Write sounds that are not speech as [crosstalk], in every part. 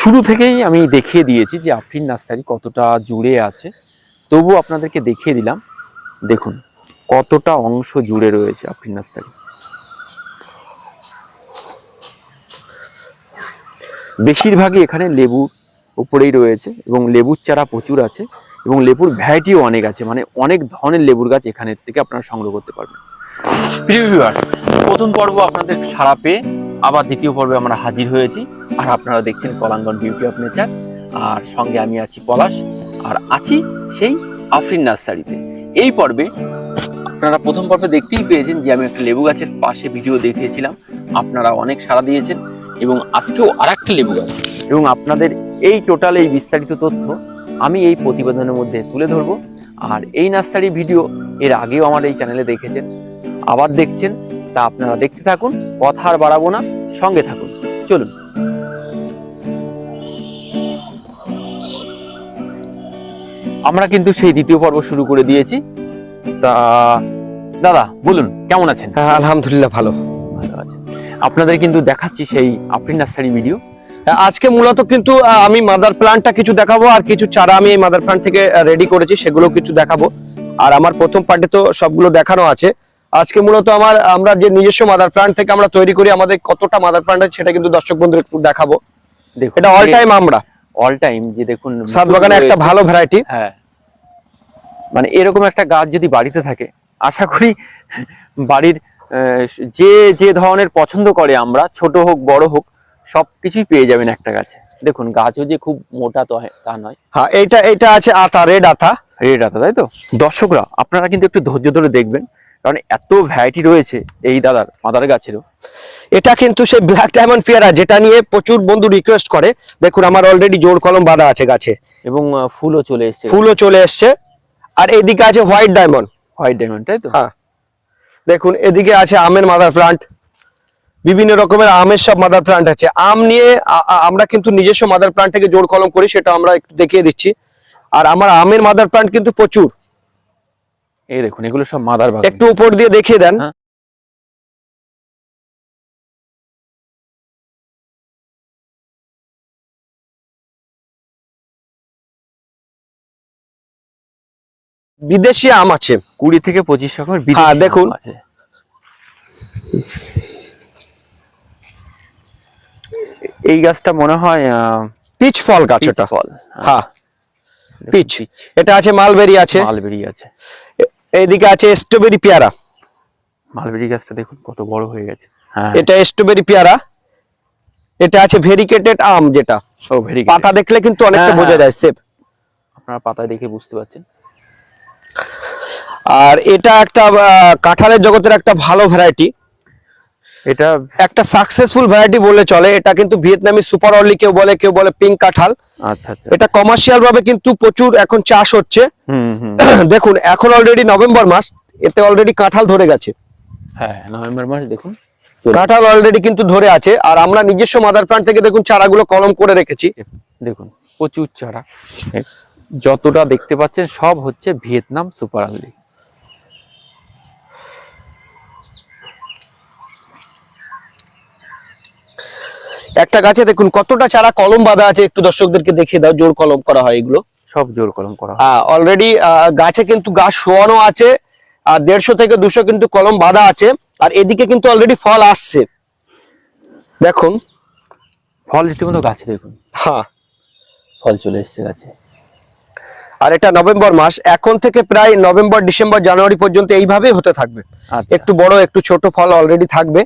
শুরু থেকেই আমি দেখিয়ে দিয়েছি যে আফরিন নার্সারি কতটা জুড়ে আছে। তবু আপনাদেরকে দেখিয়ে দিলাম। দেখুন, কতটা অংশ জুড়ে রয়েছে আফরিন নার্সারি। বেশিরভাগই এখানে লেবুর উপরেই রয়েছে এবং লেবুর চারা প্রচুর আছে এবং লেবুর ভ্যারাইটিও অনেক আছে। মানে অনেক ধরনের লেবুর গাছ এখানের থেকে আপনারা সংগ্রহ করতে পারবেন। প্রথম পর্ব আপনাদের সারা পেয়ে আবার দ্বিতীয় পর্বে আমরা হাজির হয়েছি। আর আপনারা দেখছেন কলাঙ্গন বিউটি অফ নেচার। আর সঙ্গে আমি আছি পলাশ। আর আছি সেই আফরিন নার্সারিতে। এই পর্বে আপনারা প্রথম পর্বে দেখতেই পেয়েছেন যে আমি একটা লেবু গাছের পাশে ভিডিও দেখিয়েছিলাম। আপনারা অনেক সাড়া দিয়েছেন এবং আজকেও আর একটা লেবু গাছ। এবং আপনাদের এই টোটাল এই বিস্তারিত তথ্য আমি এই প্রতিবেদনের মধ্যে তুলে ধরবো। আর এই নার্সারি ভিডিও এর আগেও আমার এই চ্যানেলে দেখেছেন। আবার দেখছেন তা আপনারা দেখতে থাকুন কথা আর বাড়াবো না সঙ্গে থাকুন। চলুন। আমরা কিন্তু সেই দ্বিতীয় পর্ব শুরু করে দিয়েছি। তা দাদা বলুন কেমন আছেন? হ্যাঁ আলহামদুলিল্লাহ ভালো। ভালো আছেন। আপনাদের কিন্তু দেখাচ্ছি সেই আফরিন নার্সারি ভিডিও। আজকে মূলত কিন্তু আমি মাদার প্ল্যান্টটা কিছু দেখাবো আর কিছু চারা আমি এই মাদার প্ল্যান্ট থেকে রেডি করেছি সেগুলো কিছু দেখাবো। আর আমার প্রথম পার্টে তো সবগুলো দেখানো আছে। আজকে মূলত আমার আমরা যে নিজস্ব মাদার প্ল্যান্ট থেকে আমরা তৈরি করি আমাদের কতটা মাদার প্ল্যান্ট আছে সেটা কিন্তু দর্শক বন্ধুদের একটু দেখাবো। দেখুন এটা অল টাইম আমরা। অল টাইম যে দেখুন সাত বাগানে একটা ভালো ভ্যারাইটি হ্যাঁ। মানে এরকম একটা গাছ যদি বাড়িতে থাকে আশা করি বাড়ির যে যে ধরনের পছন্দ করে আমরা ছোট হোক বড় হোক সব কিছুই পেয়ে যাবেন একটা গাছে। দেখুন গাছও যে খুব মোটা তো হয়- তা নয়। হ্যাঁ এটা এটা আছে আতা রেড আতা। রেড আতা তাই তো? দর্শকরা আপনারা কিন্তু একটু ধৈর্য ধরে দেখবেন কারণ এত ভ্যারাইটি রয়েছে এই দাদার মাদার গাছেরও। এটা কিন্তু সেই ব্ল্যাক ডায়মন্ড পেয়ারা যেটা নিয়ে প্রচুর বন্ধু রিকোয়েস্ট করে। দেখুন আমার অলরেডি জোর কলম বাঁধা আছে গাছে। এবং ফুলও চলে এসছে ফুলও চলে এসছে। আর এদিকে আছে হোয়াইট ডায়মন্ড হোয়াইট ডায়মন্ড তাই তো? হ্যাঁ। দেখুন এদিকে আছে আমের মাদার প্লান্ট বিভিন্ন রকমের আমের সব মাদার প্লান্ট আছে। আম নিয়ে আমরা কিন্তু নিজস্ব মাদার প্লান্ট থেকে জোর কলম করি সেটা আমরা একটু দেখিয়ে দিচ্ছি। আর আমার আমের মাদার প্লান্ট কিন্তু প্রচুর। এই দেখুন এগুলো সব মাদার বাগান। একটু উপর দিয়ে দেখিয়ে দেন। হ্যাঁ। বিদেশি আম আছে। কুড়ি থেকে পঁচিশ রকমের বিদেশি হ্যাঁ, দেখুন। আছে। এই গাছটা মনে হয় আহ, পিচ ফল গাছ ওটা ফল হ্যাঁ। দেখুন, পিচ। এটা আছে মালবেরি আছে। মালবেরি আছে। এইদিকে আছে স্ট্রবেরি পেয়ারা। মালবেরি গাছটা দেখুন কত বড় হয়ে গেছে। হ্যাঁ। এটা স্ট্রবেরি পেয়ারা। এটা আছে ভেরিকেটেড আম যেটা। ও ভেরি পাতা দেখলে কিন্তু অনেকটা হ্যাঁ, বোঝা হ্যাঁ। যায় সেফ আপনারা পাতা দেখে বুঝতে পারছেন। আর এটা একটা কাঁঠালের জগতের একটা ভালো ভ্যারাইটি এটা একটা সাকসেসফুল ভ্যারাইটি বলে চলে। এটা কিন্তু ভিয়েতনামি সুপার অর্লি কেউ বলে কেউ বলে পিঙ্ক কাঁঠাল। আচ্ছা আচ্ছা। এটা কমার্শিয়াল ভাবে কিন্তু প্রচুর এখন চাষ হচ্ছে। [clears throat] দেখুন এখন অলরেডি নভেম্বর মাস এতে অলরেডি কাঁঠাল ধরে গেছে। হ্যাঁ নভেম্বর মাস দেখুন। কাঁঠাল অলরেডি কিন্তু ধরে আছে আর আমরা নিজস্ব মাদার প্লান্ট থেকে দেখুন চারাগুলো কলম করে রেখেছি। দেখুন প্রচুর চারা। যতটা দেখতে পাচ্ছেন সব হচ্ছে ভিয়েতনাম সুপার আর্লি একটা গাছে দেখুন কতটা চারা কলম বাঁধা আছে একটু দর্শকদেরকে দেখিয়ে দাও জোর কলম করা হয় এগুলো। সব জোর কলম করা হয়। অলরেডি গাছে কিন্তু গাছ শোয়ানো আছে আর দেড়শো থেকে দুশো কিন্তু কলম বাঁধা আছে আর এদিকে কিন্তু অলরেডি ফল আসছে। দেখুন। ফল রীতিমতো গাছে দেখুন। হ্যাঁ। ফল চলে এসছে গাছে। আর এটা নভেম্বর মাস এখন থেকে প্রায় নভেম্বর ডিসেম্বর জানুয়ারি পর্যন্ত এইভাবেই হতে থাকবে। আচ্ছা। একটু বড় একটু ছোট ফল অলরেডি থাকবে।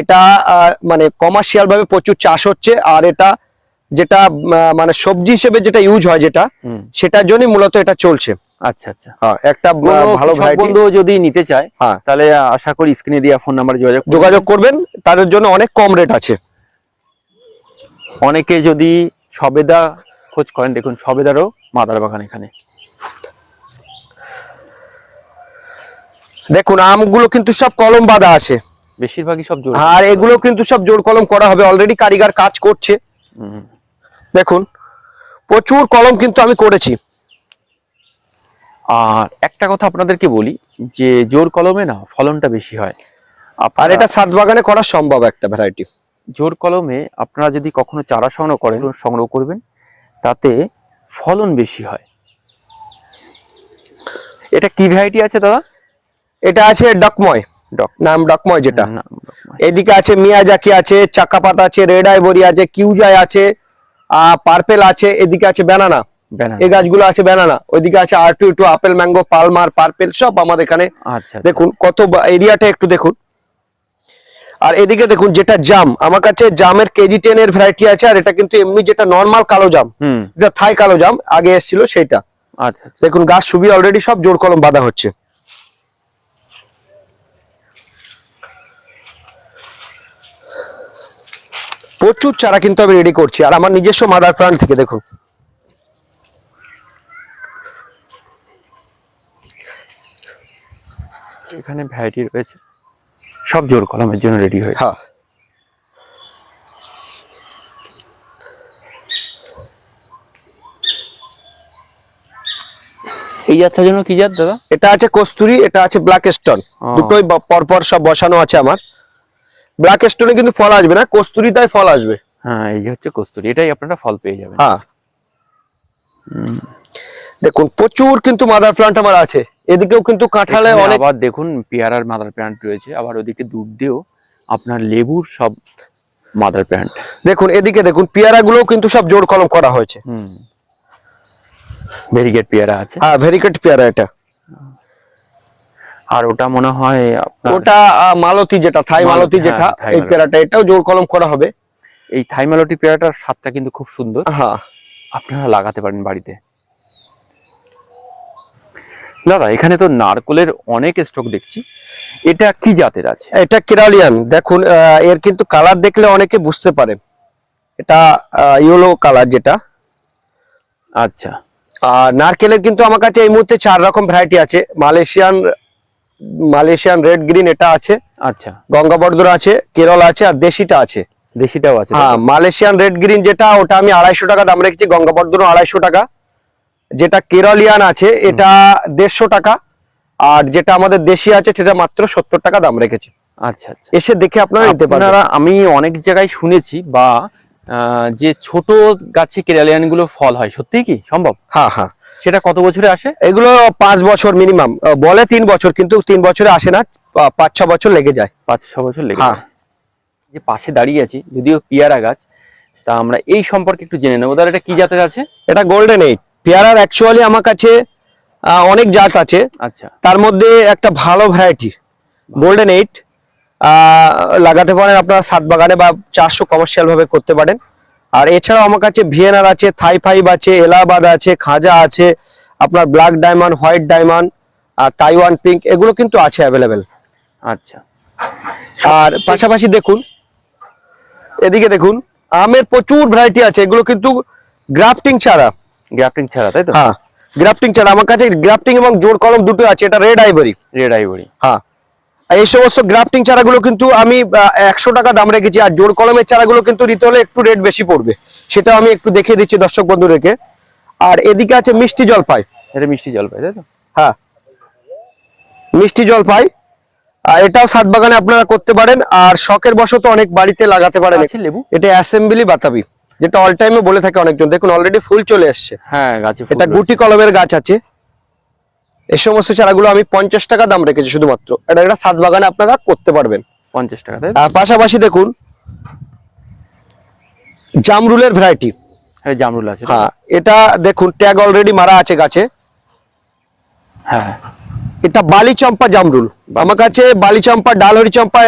এটা মানে কমার্শিয়াল ভাবে প্রচুর চাষ হচ্ছে আর এটা যেটা মানে সবজি হিসেবে যেটা ইউজ হয় যেটা সেটার জন্যই মূলত এটা চলছে। আচ্ছা আচ্ছা। হ্যাঁ, একটা ভালো বন্ধু যদি নিতে চায় হ্যাঁ। তাহলে আশা করি স্ক্রিনে দেওয়া ফোন নাম্বারে যোগাযোগ যোগাযোগ করবেন তাদের জন্য অনেক কম রেট আছে। অনেকে যদি সবেদা খোঁজ করেন দেখুন সবেদারও মাদার বাগান এখানে। দেখুন আমগুলো কিন্তু সব কলম বাঁধা আছে। বেশিরভাগই সব জোর আর এগুলো কিন্তু সব জোর কলম করা হবে। অলরেডি কারিগর কাজ করছে। দেখুন প্রচুর কলম কিন্তু আমি করেছি। আর একটা কথা আপনাদেরকে বলি যে জোর কলমে না ফলনটা বেশি হয়। আর এটা সাত বাগানে করা সম্ভব একটা ভ্যারাইটি জোর কলমে আপনারা যদি কখনো চারা সংগ্রহ করেন সংগ্রহ করবেন তাতে ফলন বেশি হয়। এটা কি ভ্যারাইটি আছে দাদা? এটা আছে ডকময়। ডক নাম ডকময় যেটা। এদিকে আছে মিয়াজাকি আছে চাকাপাতা আছে রেড আইভরি আছে কিউজাই আছে পার্পেল আছে এদিকে আছে ব্যানানা। এই গাছগুলো আছে ব্যানানা। ওইদিকে আছে আর two two apple mango Palmer purple সব আমাদের এখানে। আচ্ছা দেখুন কত এরিয়াটা একটু দেখুন। আর এদিকে দেখুন যেটা জাম আমার কাছে জামের কেজি টেন এর ভ্যারাইটি আছে আর এটা কিন্তু এমনি যেটা নর্মাল কালো জাম। যেটা থাই কালো জাম আগে এসেছিল সেটা আচ্ছা আচ্ছা। দেখুন গাছ সুবি অলরেডি সব জোর কলম বাঁধা হচ্ছে। প্রচুর চারা কিন্তু আমি রেডি করছি। আর আমার নিজস্ব মাদার প্লান্ট থেকে দেখুন। এখানে ভ্যারাইটি রয়েছে। সব জোর কলমের জন্য রেডি হয়ে হ্যাঁ। এই যাত্রার জন্য কি জাত দাদা? এটা আছে কস্তুরি এটা আছে ব্ল্যাক স্টোন দুটোই পরপর সব বসানো আছে আমার। ব্ল্যাক স্টোনে কিন্তু ফল আসবে না কস্তুরি তাই ফল আসবে। হ্যাঁ এই হচ্ছে কস্তুরি এটাই আপনারা ফল পেয়ে যাবেন। হ্যাঁ। দেখুন প্রচুর কিন্তু মাদার প্লান্ট আমার আছে। এদিকেও কিন্তু কাঁঠালে অনেক আবার দেখুন পেয়ারার মাদার প্ল্যান্ট রয়েছে। আবার ওদিকে দুধ দিয়েও আপনার লেবুর সব মাদার প্ল্যান্ট দেখুন এদিকে দেখুন পেয়ারা গুলোও কিন্তু সব জোর কলম করা হয়েছে। হুম। ভেরিগেট পেয়ারা আছে। হ্যাঁ ভেরিকেট পেয়ারা এটা। আর ওটা মনে হয় ওটা মালতী যেটা থাই মালতি মালতী হ্যাঁ, যেটা এই মালতী। পেয়ারাটা এটাও জোর কলম করা হবে। এই থাইমালটি পেয়ারাটার স্বাদটা কিন্তু খুব সুন্দর। হ্যাঁ। আপনারা লাগাতে পারেন বাড়িতে। দাদা এখানে তো নারকলের অনেক স্টক দেখছি। এটা কি জাতের আছে? এটা কেরালিয়ান। দেখুন এর কিন্তু কালার দেখলে অনেকে বুঝতে পারে। এটা ইয়েলো কালার যেটা। আচ্ছা। আর নারকেলের কিন্তু আমার কাছে এই মুহূর্তে চার রকম ভ্যারাইটি আছে। মালয়েশিয়ান মালয়েশিয়ান রেড গ্রিন এটা আছে আচ্ছা। গঙ্গা গঙ্গাবর্ধন আছে কেরল আছে আর দেশিটা আছে। দেশিটাও আছে হ্যাঁ মালয়েশিয়ান রেড গ্রিন যেটা ওটা আমি আড়াইশো টাকা দাম রেখেছি গঙ্গা গঙ্গাবর্ধন আড়াইশো টাকা। যেটা কেরলিয়ান আছে এটা দেড়শো টাকা। আর যেটা আমাদের দেশি আছে সেটা মাত্র সত্তর টাকা দাম রেখেছি। আচ্ছা আচ্ছা। এসে দেখে আপনারা নিতে আমি অনেক জায়গায় শুনেছি বা যে ছোট গাছে কেরালিয়ানগুলো ফল হয় সত্যি কি? সম্ভব? হ্যাঁ হ্যাঁ। সেটা কত বছরে আসে? এগুলো পাঁচ বছর মিনিমাম বলে তিন বছর কিন্তু তিন বছরে আসে না পাঁচ ছ বছর লেগে যায়। পাঁচ ছ বছর লেগে হ্যাঁ। যায়। যে পাশে দাঁড়িয়ে আছি যদিও পিয়ারা গাছ তা আমরা এই সম্পর্কে একটু জেনে নেব। দাদা এটা কি জাতের আছে? এটা গোল্ডেন এইট পেয়ারার অ্যাকচুয়ালি আমার কাছে অনেক জাত আছে। আচ্ছা। তার মধ্যে একটা ভালো ভ্যারাইটি গোল্ডেন এইট লাগাতে পারেন আপনারা সাত বাগানে বা চারশো কমার্শিয়াল ভাবে করতে পারেন। আর এছাড়াও আমার কাছে ভিয়েনার আছে থাই ফাইভ আছে এলাহাবাদ আছে খাজা আছে আপনার ব্ল্যাক ডায়মন্ড হোয়াইট ডায়মন্ড আর তাইওয়ান পিঙ্ক এগুলো কিন্তু আছে অ্যাভেলেবেল আচ্ছা। আর পাশাপাশি দেখুন এদিকে দেখুন আমের প্রচুর ভ্যারাইটি আছে এগুলো কিন্তু গ্রাফটিং ছাড়া। গ্রাফটিং ছাড়া তাই তো? হ্যাঁ গ্রাফটিং ছাড়া। আমার কাছে গ্রাফটিং এবং জোর কলম দুটো আছে এটা রেড আইভরি রেড আইভরি হ্যাঁ এই সমস্ত গ্রাফটিং চারাগুলো কিন্তু আমি একশো টাকা দাম রেখেছি আর জোর কলমের চারাগুলো কিন্তু নিতে হলে একটু রেট বেশি পড়বে। সেটা আমি একটু দেখিয়ে দিচ্ছি দর্শক বন্ধুদেরকে। আর এদিকে আছে মিষ্টি জলপাই। এটা মিষ্টি জলপাই তাই তো? হ্যাঁ। মিষ্টি জলপাই। আর এটাও সাত বাগানে আপনারা করতে পারেন আর শখের বশত অনেক বাড়িতে লাগাতে পারেন। লেবু? এটা অ্যাসেম্বলি বাতাবি যেটা অল টাইমে বলে থাকে অনেকজন। দেখুন অলরেডি ফুল চলে এসছে। হ্যাঁ গাছে এটা গুটি কলমের গাছ আছে। এই সমস্ত চারাগুলো আমি পঞ্চাশ টাকা দাম রেখেছি শুধুমাত্র। এটা একটা সাত বাগানে আপনারা করতে পারবেন। পঞ্চাশ টাকা আর পাশাপাশি দেখুন জামরুলের ভ্যারাইটি জামরুল আছে হ্যাঁ এটা দেখুন ট্যাগ অলরেডি মারা আছে গাছে। হ্যাঁ। এটা বালি চম্পা জামরুল। আমার কাছে বালি চম্পা ডালহরি চম্পা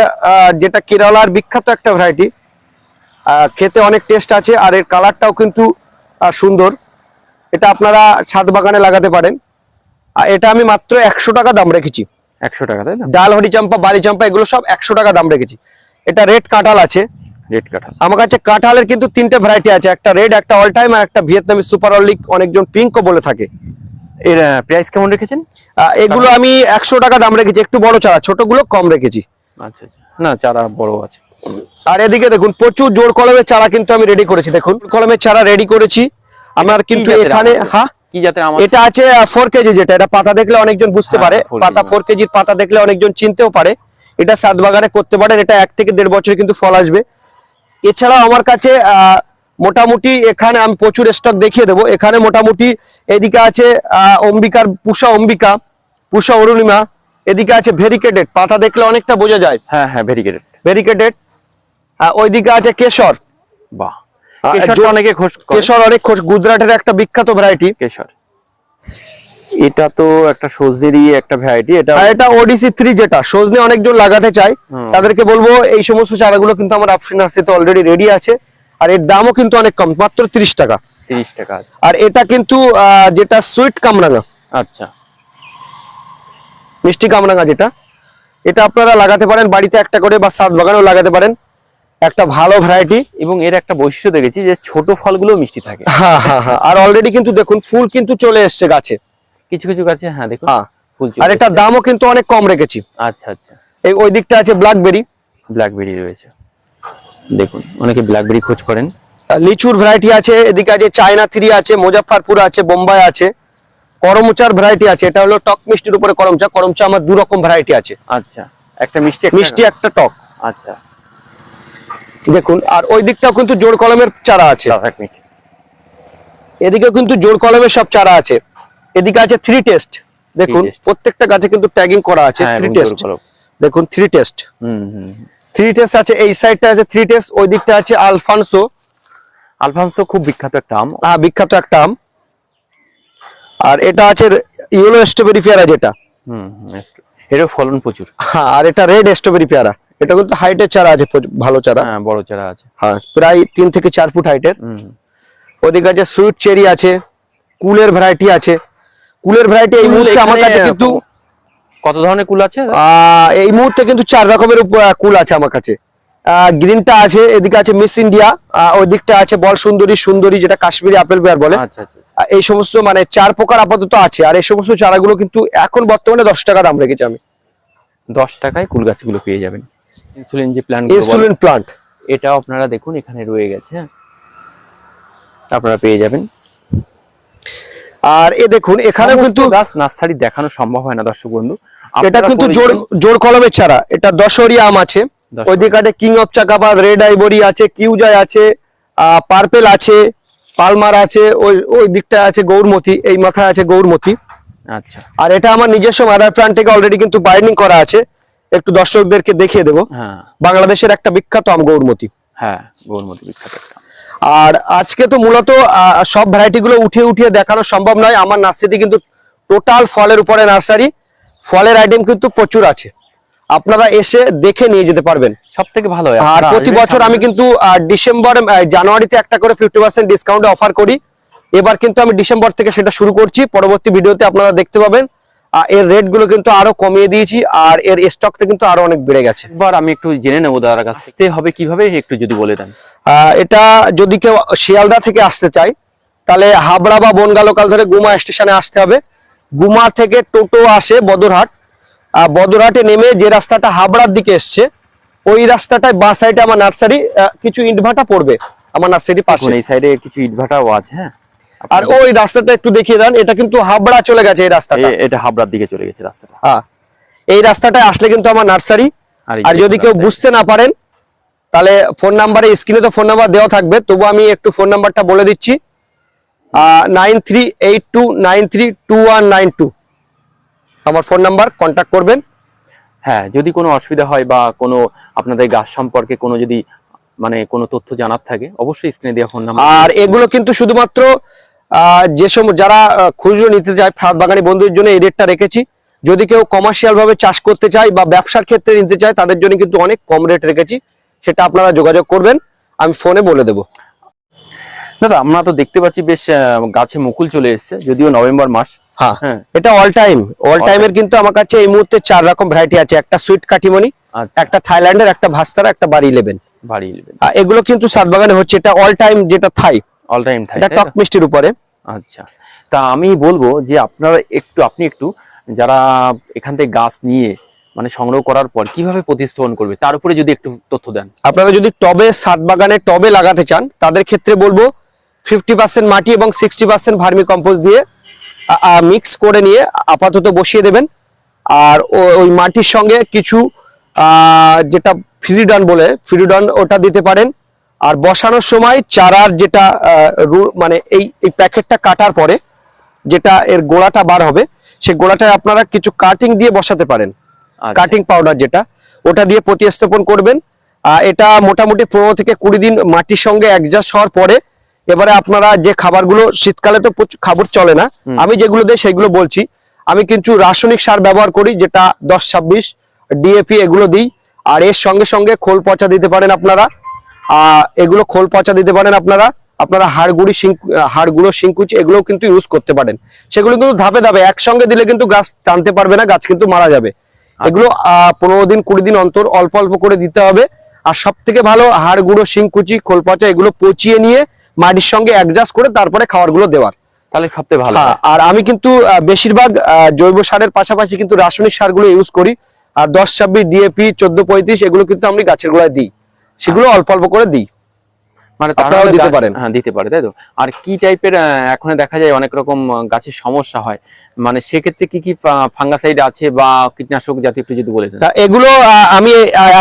যেটা কেরালার বিখ্যাত একটা ভ্যারাইটি খেতে অনেক টেস্ট আছে আর এর কালারটাও কিন্তু সুন্দর। এটা আপনারা ছাদ বাগানে লাগাতে পারেন। এটা আমি মাত্র একশো টাকা দাম রেখেছি। একশো টাকা তাই না? ডাল হরি চম্পা বালি চম্পা এগুলো সব একশো টাকা দাম রেখেছি। এটা রেড কাঁঠাল আছে। রেড কাঁঠাল। আমার কাছে কাঁঠালের কিন্তু তিনটে ভ্যারাইটি আছে একটা রেড একটা অল টাইম আর একটা ভিয়েতনামি সুপার অলিক অনেকজন পিঙ্কও বলে থাকে। এর প্রাইস কেমন রেখেছেন? এগুলো আমি একশো টাকা দাম রেখেছি একটু বড় চারা ছোটগুলো কম রেখেছি। আচ্ছা আচ্ছা। না চারা বড় আছে। আর এদিকে দেখুন প্রচুর জোর কলমের চারা কিন্তু আমি রেডি করেছি দেখুন। কলমের চারা রেডি করেছি। আমার কিন্তু এখানে? হ্যাঁ? কি জাতের আমার এটা আছে ফোর কেজি যেটা এটা পাতা দেখলে অনেকজন বুঝতে হ্যাঁ, পারে। পাতা ফোর কেজির পাতা দেখলে অনেকজন চিনতেও পারে। এটা সাত বাগানে করতে পারেন এটা এক থেকে দেড় বছর কিন্তু ফল আসবে। এছাড়াও আমার কাছে মোটামুটি এখানে আমি প্রচুর স্টক দেখিয়ে দেবো। এখানে মোটামুটি এদিকে আছে আহ, অম্বিকার পুষা অম্বিকা পুষা অরুণিমা এদিকে আছে ভেরিকেটেড পাতা দেখলে অনেকটা বোঝা যায়। হ্যাঁ হ্যাঁ ভেরিকেটেড ভেরিকেটেড ওইদিকে আছে কেশর। বাহ। কেশরটা জো- অনেকে খোঁজ করে। কেশর অনেক খোঁজ গুজরাটের একটা বিখ্যাত ভ্যারাইটি কেশর। এটা তো একটা সজনেরই একটা ভ্যারাইটি এটা এটা ওডিসি যেটা সজনে অনেকজন লাগাতে চায়। তাদেরকে বলব এই সমস্ত চারাগুলো কিন্তু আমার নার্সারিতে অলরেডি রেডি আছে। আর এর দামও কিন্তু অনেক কম মাত্র তিরিশ টাকা। তিরিশ টাকা আর এটা কিন্তু যেটা সুইট কামরাঙা। আচ্ছা। মিষ্টি কামরাঙা যেটা। এটা আপনারা লাগাতে পারেন বাড়িতে একটা করে বা সাত বাগানেও লাগাতে পারেন। একটা ভালো ভ্যারাইটি এবং এর একটা বৈশিষ্ট্য দেখেছি যে ছোট ফলগুলো মিষ্টি থাকে। হ্যাঁ হ্যাঁ হ্যাঁ আর অলরেডি কিন্তু দেখুন ফুল কিন্তু চলে এসছে গাছে। কিছু কিছু গাছে হ্যাঁ দেখুন ফুল আর এটা দামও কিন্তু অনেক কম রেখেছি। আচ্ছা আচ্ছা। এই ওই দিকটা আছে ব্ল্যাকবেরি ব্ল্যাকবেরি রয়েছে। দেখুন অনেকে ব্ল্যাকবেরি খোঁজ করেন। লিচুর ভ্যারাইটি আছে এদিকে আছে চায়না থ্রি আছে মুজাফরপুর আছে বোম্বাই আছে। করমচার ভ্যারাইটি আছে এটা হলো টক মিষ্টির উপরে করমচা। করমচা আমার দু রকম ভ্যারাইটি আছে। আচ্ছা একটা মিষ্টি মিষ্টি একটা টক। আচ্ছা। দেখুন আর ওই দিকটাও কিন্তু জোর কলমের চারা আছে। এদিকেও কিন্তু জোর কলমের সব চারা আছে। এদিকে আছে থ্রি টেস্ট দেখুন প্রত্যেকটা গাছে কিন্তু ট্যাগিং করা আছে হ্যাঁ, থ্রি টেস্ট দেখুন থ্রি টেস্ট হুম হুম হুম। থ্রি টেস্ট আছে এই সাইডটা আছে থ্রি টেস্ট ওই দিকটা আছে আলফানসো আলফানসো খুব বিখ্যাত একটা আম। হ্যাঁ বিখ্যাত একটা আম। আর এটা আছে ইয়েলো স্ট্রবেরি পেয়ারা যেটা। হুম। এরও ফলন প্রচুর। হ্যাঁ আর এটা রেড স্ট্রবেরি পেয়ারা। এটা কিন্তু হাইটের চারা আছে ভালো চারা। হ্যাঁ বড় চারা আছে। হ্যাঁ প্রায় তিন থেকে চার ফুট হাইটের ওদিকে আছে সুইট চেরি আছে কুলের ভ্যারাইটি আছে। কুলের ভ্যারাইটি এই মুহূর্তে আমার কাছে কিন্তু কত ধরনের কুল আছে? এই মুহূর্তে কিন্তু চার রকমের কুল আছে আমার কাছে। গ্রিনটা আছে এদিকে আছে মিস ইন্ডিয়া ওই দিকটা আছে বল সুন্দরী সুন্দরী যেটা কাশ্মীরি আপেল পেয়ার বলে। আচ্ছা আচ্ছা এই সমস্ত মানে চার প্রকার আপাতত আছে আর এই সমস্ত চারাগুলো কিন্তু এখন বর্তমানে দশ টাকা দাম রেখেছি আমি। দশ টাকায় কুল গাছগুলো পেয়ে যাবেন। ইনসুলিন যে প্ল্যান ইনসুলিন প্লান্ট এটাও আপনারা দেখুন এখানে রয়ে গেছে। হ্যাঁ আপনারা পেয়ে যাবেন। আর এ দেখুন এখানে কিন্তু গাছ নার্সারি দেখানো সম্ভব হয় না দর্শক বন্ধু। এটা কিন্তু জোর। জোর কলমের চারা এটা দশহরি আম আছে। দশহরি। ওই দিকে কিং অফ চাকাপাত রেড আইবরি আছে কিউজাই আছে পার্পেল আছে পালমার আছে ওই ওই দিকটা আছে গৌরমতি এই মাথায় আছে গৌরমতি। আচ্ছা। আর এটা আমার নিজস্ব মাদার প্ল্যান্ট থেকে অলরেডি কিন্তু বাইন্ডিং করা আছে। একটু দর্শকদেরকে দেখিয়ে দেবো। হ্যাঁ। বাংলাদেশের একটা বিখ্যাত আম গৌরমতি। হ্যাঁ গৌরমতি বিখ্যাত আর আজকে তো মূলত সব ভ্যারাইটি গুলো উঠিয়ে উঠিয়ে দেখানো সম্ভব নয়। আমার নার্সারিতে কিন্তু টোটাল ফলের উপরে নার্সারি। ফলের আইটেম কিন্তু প্রচুর আছে। আপনারা এসে দেখে নিয়ে যেতে পারবেন। সব থেকে ভালো আর প্রতি বছর আমি কিন্তু ডিসেম্বর জানুয়ারিতে একটা করে ফিফটি পার্সেন্ট ডিসকাউন্ট অফার করি। এবার কিন্তু আমি ডিসেম্বর থেকে সেটা শুরু করছি। পরবর্তী ভিডিওতে আপনারা দেখতে পাবেন। এর রেটগুলো কিন্তু আরও কমিয়ে দিয়েছি আর এর স্টকটা কিন্তু আরও অনেক বেড়ে গেছে। এবার আমি একটু জেনে নেব দাদার কাছ থেকে। হবে কীভাবে একটু যদি বলে দেন। এটা যদি কেউ শিয়ালদা থেকে আসতে চায় তাহলে হাবড়া বা বনগা লোকাল ধরে গুমা স্টেশনে আসতে হবে। গুমা থেকে টোটো আসে বদরহাট। বদরহাটে নেমে যে রাস্তাটা হাবড়ার দিকে এসছে ওই রাস্তাটায় বাঁ সাইডে আমার নার্সারি কিছু ইটভাটা পড়বে আমার নার্সারি পাশে। এই সাইডে কিছু ইটভাটাও আছে হ্যাঁ? আর ওই রাস্তাটা একটু দেখিয়ে দেন এটা কিন্তু হাবড়া চলে গেছে এই রাস্তাটা। এটা হাবড়ার দিকে চলে গেছে রাস্তাটা। হ্যাঁ এই রাস্তাটায় আসলে কিন্তু আমার নার্সারি। আর যদি কেউ বুঝতে না পারেন তাহলে ফোন নাম্বারে স্ক্রিনে তো ফোন নাম্বার দেওয়া থাকবে তবু আমি একটু ফোন নাম্বারটা বলে দিচ্ছি। Nine three eight two nine three two one nine two আমার ফোন নাম্বার কন্ট্যাক্ট করবেন। হ্যাঁ যদি কোনো অসুবিধা হয় বা কোনো আপনাদের গাছ সম্পর্কে কোনো যদি মানে কোনো তথ্য জানার থাকে অবশ্যই স্ক্রিনে দেওয়া ফোন নাম্বার। আর এগুলো কিন্তু শুধুমাত্র যে সময় যারা খুচরো নিতে চায় ফাঁদ বাগানি বন্ধুদের জন্য এই রেটটা রেখেছি। যদি কেউ কমার্শিয়াল ভাবে চাষ করতে চায় বা ব্যবসার ক্ষেত্রে নিতে চায় তাদের জন্য কিন্তু অনেক কম রেট রেখেছি। সেটা আপনারা যোগাযোগ করবেন আমি ফোনে বলে দেবো। দাদা আমরা তো দেখতে পাচ্ছি বেশ গাছে মুকুল চলে এসেছে যদিও নভেম্বর মাস। হ্যাঁ হ্যাঁ। এটা অল টাইম অল টাইমের কিন্তু আমার কাছে এই মুহূর্তে চার রকম ভ্যারাইটি আছে। একটা সুইট কাটিমনি আচ্ছা। একটা থাইল্যান্ডের একটা ভাস্তারা একটা বাড়ি ইলেভেন বাড়ি নেবেন এগুলো কিন্তু সাত বাগানে হচ্ছে। এটা অল টাইম যেটা থাই। অল টাইম থাকে এটা টক মিষ্টির উপরে। আচ্ছা। তা আমি বলব যে আপনারা একটু আপনি একটু যারা এখান থেকে গাছ নিয়ে মানে সংগ্রহ করার পর কীভাবে প্রতিস্থাপন করবে তার উপরে যদি একটু তথ্য দেন। আপনারা যদি টবে সাত বাগানে টবে লাগাতে চান তাদের ক্ষেত্রে বলব ফিফটি পার্সেন্ট মাটি এবং সিক্সটি পার্সেন্ট ভার্মি কম্পোস্ট দিয়ে মিক্স করে নিয়ে আপাতত বসিয়ে দেবেন। আর ওই মাটির সঙ্গে কিছু আহ, যেটা ফ্রিডন বলে ফ্রিডন ওটা দিতে পারেন। আর বসানোর সময় চারার যেটা রু- মানে এই এই প্যাকেটটা কাটার পরে যেটা এর গোড়াটা বার হবে সেই গোড়াটায় আপনারা কিছু কাটিং দিয়ে বসাতে পারেন। আচ্ছা। কাটিং পাউডার যেটা ওটা দিয়ে প্রতিস্থাপন করবেন। আহ, এটা মোটামুটি পনেরো থেকে কুড়ি দিন মাটির সঙ্গে অ্যাডজাস্ট হওয়ার পরে এবারে আপনারা যে খাবারগুলো শীতকালে তো প্রচুর খাবার চলে না আমি যেগুলো দিই সেগুলো বলছি। আমি কিন্তু রাসায়নিক সার ব্যবহার করি যেটা দশ ছাব্বিশ ডিএপি এগুলো দিই। আর এর সঙ্গে সঙ্গে খোল পচা দিতে পারেন আপনারা। এগুলো খোল পচা দিতে পারেন আপনারা। আপনারা হাড়গুড়ি হাড়গুঁড়ো শিংকুচি এগুলো কিন্তু ইউজ করতে পারেন। সেগুলো কিন্তু ধাপে ধাপে একসঙ্গে দিলে কিন্তু গাছ টানতে পারবে না গাছ কিন্তু মারা যাবে। এগুলো আহ, পনেরো দিন কুড়ি দিন অন্তর অল্প অল্প করে দিতে হবে। আর সব থেকে ভালো হাড় গুঁড়ো শিংকুচি খোল পচা এগুলো পচিয়ে নিয়ে মাটির সঙ্গে অ্যাডজাস্ট করে তারপরে খাবারগুলো দেওয়ার। তাহলে সবথেকে ভালো হ্যাঁ, আর আমি কিন্তু বেশিরভাগ জৈব সারের পাশাপাশি কিন্তু রাসায়নিক সারগুলো ইউজ করি। আর দশ ছাব্বিশ ডিএপি চোদ্দ পঁয়ত্রিশ এগুলো কিন্তু আমি গাছের গোড়ায় দিই। সেগুলো অল্প অল্প করে দিই। মানে তাহলে দিতে পারেন। হ্যাঁ দিতে পারে তাই তো? আর কি টাইপের এখন দেখা যায় অনেক রকম গাছের সমস্যা হয়। মানে সেক্ষেত্রে কি কি ফাঙ্গাসাইড আছে বা কীটনাশক জাতীয় একটু যদি বলে দেন এগুলো আমি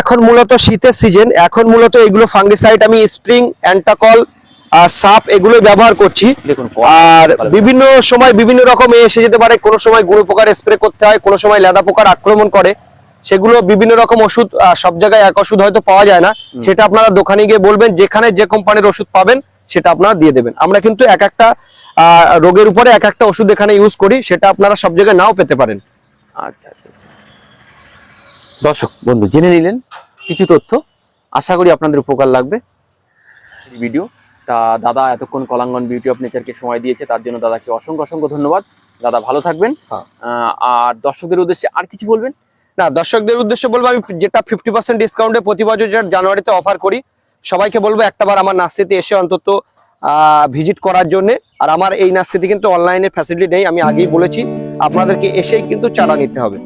এখন মূলত শীতের সিজন এখন মূলত এগুলো ফাঙ্গিসাইড আমি স্প্রিং অ্যান্টাকল আর সাপ এগুলো ব্যবহার করছি। দেখুন আর বিভিন্ন সময় বিভিন্ন রকম এসে যেতে পারে কোনো সময় গুঁড়ো পোকার স্প্রে করতে হয় কোনো সময় লেদা পোকার আক্রমণ করে। সেগুলো বিভিন্ন রকম ওষুধ আহ, সব জায়গায় এক ওষুধ হয়তো পাওয়া যায় না। সেটা আপনারা দোকানে গিয়ে বলবেন যেখানে যে কোম্পানির ওষুধ পাবেন সেটা আপনারা দিয়ে দেবেন। আমরা কিন্তু এক একটা আহ, রোগের উপরে এক একটা ওষুধ এখানে ইউজ করি সেটা আপনারা সব জায়গায় নাও পেতে পারেন। আচ্ছা আচ্ছা আচ্ছা। দর্শক বন্ধু জেনে নিলেন কিছু তথ্য। আশা করি আপনাদের উপকার লাগবে। ভিডিও তা দাদা এতক্ষণ কলাঙ্গন বিউটি অফ নেচারকে সময় দিয়েছে তার জন্য দাদাকে অসংখ্য অসংখ্য ধন্যবাদ। দাদা ভালো থাকবেন। হ্যাঁ। আর দর্শকদের উদ্দেশ্যে আর কিছু বলবেন? না, দর্শকদের উদ্দেশ্যে বলব আমি যেটা ফিফটি পার্সেন্ট ডিসকাউন্টে প্রতি বছর যেটা জানুয়ারিতে অফার করি, সবাইকে বলব একটাবার আমার নার্সারিতে এসে অন্তত ভিজিট করার জন্য। আর আমার এই নার্সারিতে কিন্তু অনলাইনে ফ্যাসিলিটি নেই, আমি আগেই বলেছি, আপনাদেরকে এসেই কিন্তু চারা নিতে হবে।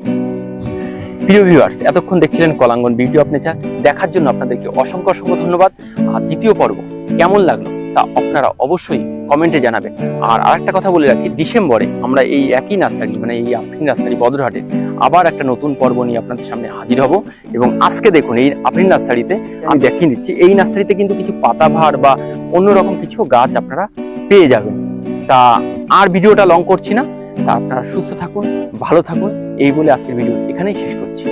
প্রিয় ভিউয়ার্স এতক্ষণ দেখছিলেন কলাঙ্গন বিউটি অফ নেচার দেখার জন্য আপনাদেরকে অসংখ্য অসংখ্য ধন্যবাদ। আর দ্বিতীয় পর্ব কেমন লাগল তা আপনারা অবশ্যই কমেন্টে জানাবে। আর আরেকটা কথা বলে রাখি, ডিসেম্বরে আমরা এই একই নার্সারি মানে এই আফরিন নার্সারি বদরহাটে আবার একটা নতুন পর্ব নিয়ে আপনাদের সামনে হাজির হব। এবং আজকে দেখুন, এই আফরিন নার্সারিতে আমি দেখিয়ে দিচ্ছি, এই নার্সারিতে কিন্তু কিছু পাতাভার বা অন্যরকম কিছু গাছ আপনারা পেয়ে যাবেন। তা আর ভিডিওটা লং করছি না। তা আপনারা সুস্থ থাকুন, ভালো থাকুন, এই বলে আজকের ভিডিও এখানেই শেষ করছি।